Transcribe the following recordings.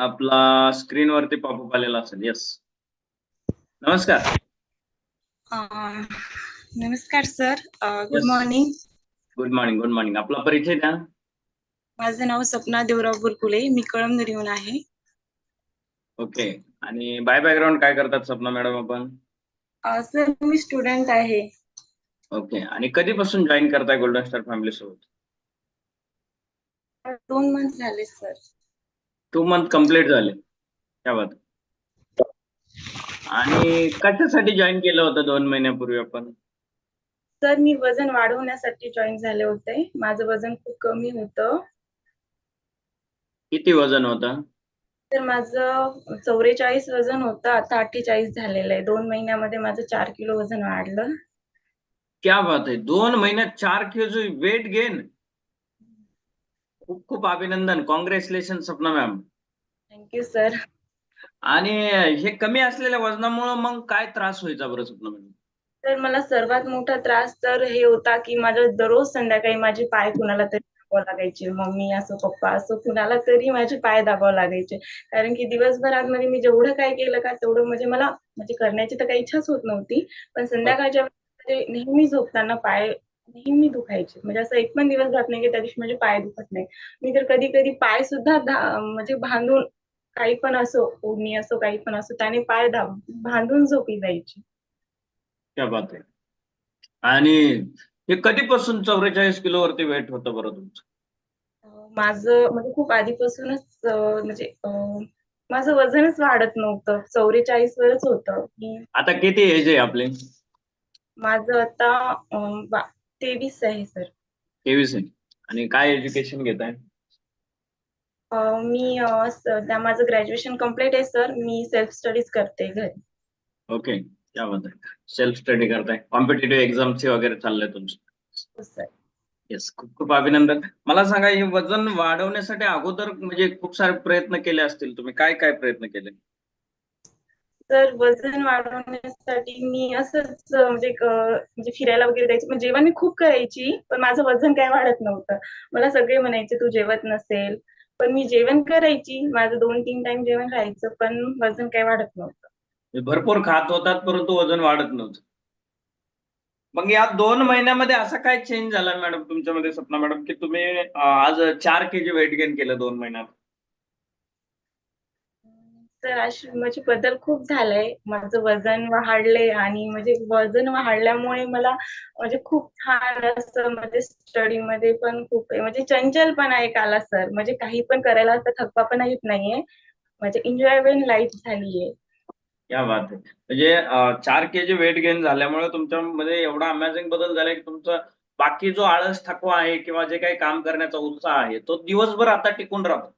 आपला स्क्रीनवरती पॉपअप आलेला असेल येस नमस्कार. नमस्कार sir good. Morning good morning good morning आपला परिचय द्या. माझं नाव सपना देवराव बुरकुले मी कळमनुरीहून आहे. ओके. आणि बाय बॅकग्राऊंड काय करतात सपना मॅडम आपण? सर मी स्टुडंट आहे. ओके. आणि कधीपासून जॉईन करताय गोल्डन स्टार फॅमिली सोबत? दोन मंथ झाले सर टू मंथ कंप्लीट झाले. त्या बात. आणि कशासाठी जॉईन केलं होतं दोन महिन्यापूर्वी आपण? सर मी वजन वाढवण्यासाठी जॉईन झाले होते. माझं वजन खूप कमी होतं. किती वजन होतं? तर माझं चौवेचाळीस वजन होतं. आता अठ्ठेचाळीस झालेलं आहे. दोन महिन्यामध्ये माझं चार किलो वजन वाढलं. क्या बात आहे. दोन महिन्यात चार किलो वेट गेन खूप खूप अभिनंदन. Congratulation Sapna ma'am thank you sir आणि हे कमी असलेल्या वजनामुळे मग काय त्रास व्हायचा बरं स्वप्न मॅडम तर मला सर्वात मोठा त्रास तर हे होता की माझं दररोज संध्याकाळी माझे पाय कुणाला तरी दाबावं लागायचे. मम्मी असो पप्पा असो कुणाला तरी माझे पाय दाबावं लागायचे. कारण की दिवसभरात मध्ये मी जेवढं काय केलं का तेवढं म्हणजे मला म्हणजे करण्याची तर काही इच्छाच होत नव्हती. पण संध्याकाळच्या म्हणजे नेहमी झोपताना पाय नेहमी दुखायचे. म्हणजे असं एक पण दिवस जात नाही की त्या दिवशी माझे पाय दुखत नाही मी तर कधी कधी पाय सुद्धा म्हणजे बांधून काही पण असो ओढणी असो काही पण असो त्याने पाय बांधून झोपी जायची. क्या बात आहे. आणि हे कधीपासून चौवेचाळीस किलो वरती वेट होतं बरं तुमचं? माझं म्हणजे खूप आधीपासूनच म्हणजे माझं वजनच वाढत नव्हतं. चौवेचाळीस वरच होतं. आता किती एज आहे आपली? माझं आता तेवीस आहे सर. तेवीस आहे. आणि काय एज्युकेशन घेत आहे अं, मी अं, सध्या माझं ग्रॅज्युएशन कंप्लीट आहे सर. मी सेल्फ स्टडीज करते घरी. ओके. क्या बात आहे. सेल्फ स्टडी करताय. कॉम्पिटेटिव्ह एक्झामचे वगैरे चाललंय तुमचं. हो सर. येस खूप खूप अभिनंदन. मला सांगा हे वजन वाढवण्यासाठी अगोदर म्हणजे खूप सारे प्रयत्न केले असतील तुम्ही. काय काय प्रयत्न केले? तर वजन वाढवण्यासाठी मी असंच म्हणजे म्हणजे फिरायला वगैरे जायची. म्हणजे जेवण मी खूप करायची पण माझं वजन काय वाढत नव्हतं. मला सगळे म्हणायचे तू जेवत नसेल. पण मी जेवण करायची. माझं दोन तीन टाइम जेवण राहायचं पण वजन काय वाढत नव्हतं. भरपूर खात होतात परंतु वजन वाढत नव्हतं. मग या दोन महिन्यामध्ये असा काय चेंज झाला मॅडम तुमच्यामध्ये सपना मॅडम की तुम्ही आज चार के जी वेट गेन केलं दोन महिन्यात? तर अशी म्हणजे बदल खूप झालाय. माझं वजन वाढले आणि म्हणजे वजन वाढल्यामुळे मला म्हणजे खूप छान असं म्हणजे स्टडी मध्ये पण खूप म्हणजे चंचलपणा एक आला सर म्हणजे काही पण करायला असं थकवा पण येत नाहीये. म्हणजे एन्जॉयबल लाईफ झालीये. क्या बात आहे. म्हणजे चार के जी वेट गेन झाल्यामुळे तुमच्यामध्ये एवढा अमेझिंग बदल झालाय की तुमचा बाकी जो आळस थकवा आहे किंवा जे काही काम करण्याचा उत्साह आहे तो दिवसभर आता टिकून राहतो.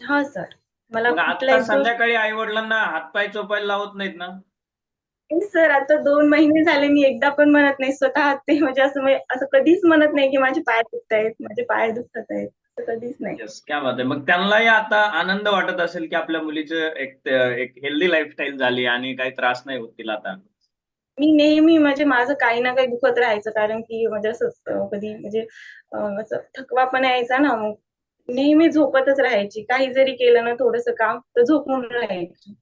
हा सर मला मग आता कुठलाही संध्याकाळी आई वडिलांना हातपाय चोपायला लावत नाहीत ना? सर आता दोन महिने झाले मी एकदा पण म्हणत नाही स्वतः ते म्हणजे असं म्हणजे असं कधीच म्हणत नाही की माझे पाय दुखत आहेत माझे पाय दुखत आहेत कधीच नाही. येस क्या बात आहे. मग त्यांनाही आता आनंद वाटत असेल की आपल्या मुलीचं एक एक हेल्दी लाईफस्टाईल झाली आणि काही त्रास नाही होत तिला आता? मी नेहमी म्हणजे माझं काही ना काही दुखत राहायचं कारण की म्हणजे असं कधी म्हणजे अं, असं थकवा पण यायचा ना मग नेहमी झोपतच राहायची. काही जरी केलं ना थोडस काम तर झोपून राहायची.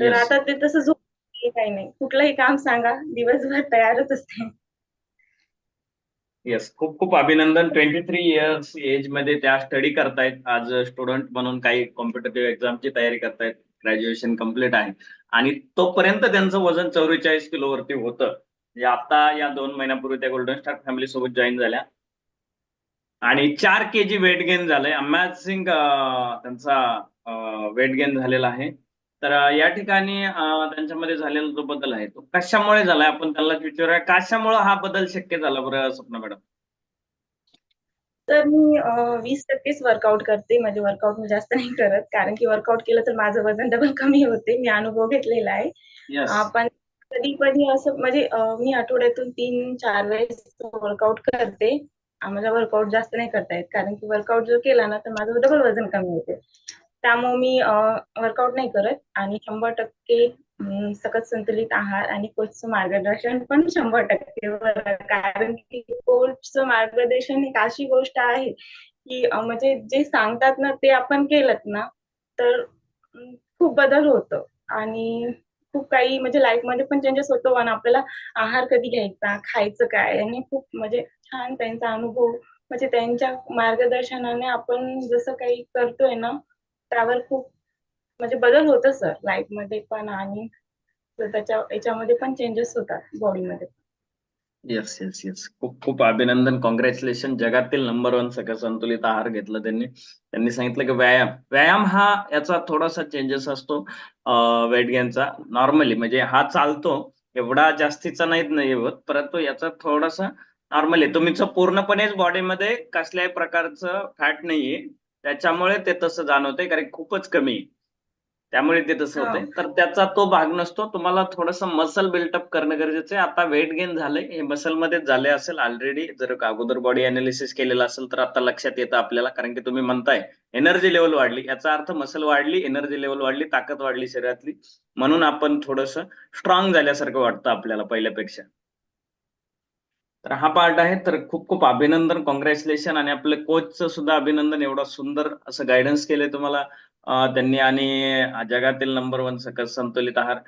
तर Yes. आता ते तसं झोप काही नाही. कुठलंही काम सांगा दिवसभर तयारच असते. येस खूप खूप अभिनंदन. ट्वेंटी थ्री इयर्स एजमध्ये त्या स्टडी करतायत. आज स्टुडंट म्हणून काही कॉम्पिटेटिव्ह एक्झामची तयारी करतायत. ग्रॅज्युएशन कंप्लीट आहे. आणि तोपर्यंत त्यांचं वजन चौवेचाळीस किलो वरती होतं. म्हणजे आता या दोन महिन्यापूर्वी त्या गोल्डन स्टार फॅमिली सोबत जॉईन झाल्या. आणि चार के जी वेट गेन झालंय अमॅझिंग त्यांचा वेट गेन झालेला आहे. तर या ठिकाणी त्यांच्यामध्ये झालेला जो बदल आहे तो कशामुळे झालाय? आपण त्याला विचारूया. कशामुळे हा बदल शक्य झाला बरं स्वप्न मॅडम? तर मी वीस टक्केच वर्कआउट करते. म्हणजे वर्कआउट मी जास्त नाही करत. कारण की वर्कआउट केलं तर माझं वजन डबल कमी होते. मी अनुभव घेतलेला आहे. आपण कधी कधी असं म्हणजे मी आठवड्यातून तीन चार वेळेस वर्कआउट करते. आम्हाला वर्कआउट जास्त नाही करता येत. कारण की वर्कआउट जर केला ना तर माझं डबल वजन कमी होते. त्यामुळे मी वर्कआउट नाही करत आणि शंभर टक्के अं, संतुलित आहार आणि कोचचं मार्गदर्शन पण शंभर टक्के कारण की कोचचं मार्गदर्शन एक अशी गोष्ट आहे की म्हणजे जे सांगतात ना ते आपण केलं ना तर खूप बदल होतो. आणि खूप काही म्हणजे लाईफमध्ये पण चेंजेस होतो आणि आपल्याला आहार कधी घ्यायचा, खायचं काय आणि खूप म्हणजे छान त्यांचा अनुभव म्हणजे त्यांच्या मार्गदर्शनाने आपण जसं काही करतोय ना, त्यावर खूप म्हणजे बदल होतो सर लाईफमध्ये पण आणि स्वतःच्या याच्यामध्ये पण चेंजेस होतात बॉडीमध्ये. येस येस येस खूप खूप अभिनंदन. कॉंग्रॅच्युलेशन जगातील नंबर वन सगळं संतुलित आहार घेतला त्यांनी. त्यांनी सांगितलं की व्यायाम. व्यायाम हा याचा थोडासा चेंजेस असतो वेट गेनचा नॉर्मली म्हणजे हा चालतो एवढा जास्तीचा नाहीत नाही होत. परंतु याचा थोडासा नॉर्मली तुमचं पूर्णपणेच बॉडीमध्ये कसल्याही प्रकारचं फॅट नाहीये. त्याच्यामुळे ते तसं जाणवतंय कारण खूपच कमी आहे. त्यामुळे ते तसं. होतंय. तर त्याचा तो भाग नसतो. तुम्हाला थोडंसं मसल बिल्टअप करणं गरजेचं आहे. आता वेट गेन झालंय. हे मसल मध्येच झाले असेल ऑलरेडी जर अगोदर बॉडी अनालिसिस केलेलं असेल तर आता लक्षात येतं आपल्याला. कारण की तुम्ही म्हणताय एनर्जी लेवल वाढली. याचा अर्थ मसल वाढली एनर्जी लेवल वाढली ताकद वाढली शरीरातली. म्हणून आपण थोडस स्ट्रॉंग झाल्यासारखं वाटतं आपल्याला पहिल्यापेक्षा. तर हा पार्ट आहे. तर खूप खूप अभिनंदन कॉंग्रॅच्युलेशन आणि आपल्या कोचचं सुद्धा अभिनंदन. एवढा सुंदर असं गायडन्स केलंय तुम्हाला. त्यांनी आणि जगातील नंबर वन सकस संतुलित आहार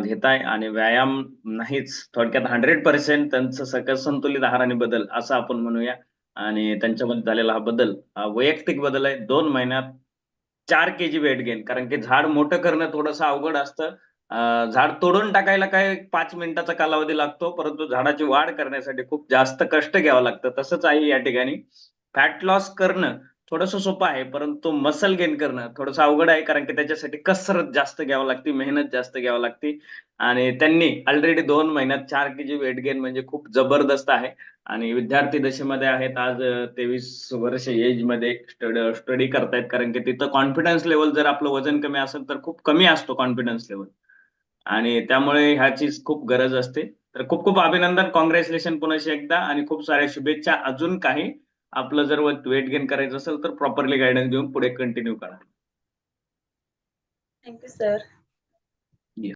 घेताय आणि व्यायाम नाहीच थोडक्यात हंड्रेड पर्सेंट त्यांचं सकस संतुलित आहार आणि बदल असं आपण म्हणूया. आणि त्यांच्यामध्ये झालेला हा बदल वैयक्तिक बदल आहे. दोन महिन्यात चार के जी वेट गेन कारण की झाड मोठं करणं थोडंसं अवघड असतं. झाड तोडून टाकायला काय पाच मिनिटाचा कालावधी लागतो परंतु झाडाची वाढ करण्यासाठी खूप जास्त कष्ट घ्यावं लागतं. तसंच आहे या ठिकाणी. फॅट लॉस करणं थोडस सोपं आहे परंतु मसल गेन करणं थोडंसं अवघड आहे कारण की त्याच्यासाठी कसरत जास्त घ्यावं लागते मेहनत जास्त घ्यावं लागते. आणि त्यांनी ऑलरेडी दोन महिन्यात चार के जी वेट गेन म्हणजे खूप जबरदस्त आहे. आणि विद्यार्थी दशेमध्ये आहेत आज तेवीस वर्ष एजमध्ये स्टडी करतायत कारण की तिथं कॉन्फिडन्स लेवल जर आपलं वजन कमी असेल तर खूप कमी असतो कॉन्फिडन्स लेवल आणि त्यामुळे ह्याची खूप गरज असते. तर खूप खूप अभिनंदन कॉंग्रॅच्युलेशन पुन्हा एकदा आणि खूप साऱ्या शुभेच्छा. अजून काही आपलं जर वेट गेन करायचं असेल तर प्रॉपरली गायडन्स घेऊन पुढे कंटिन्यू करा. Thank you sir.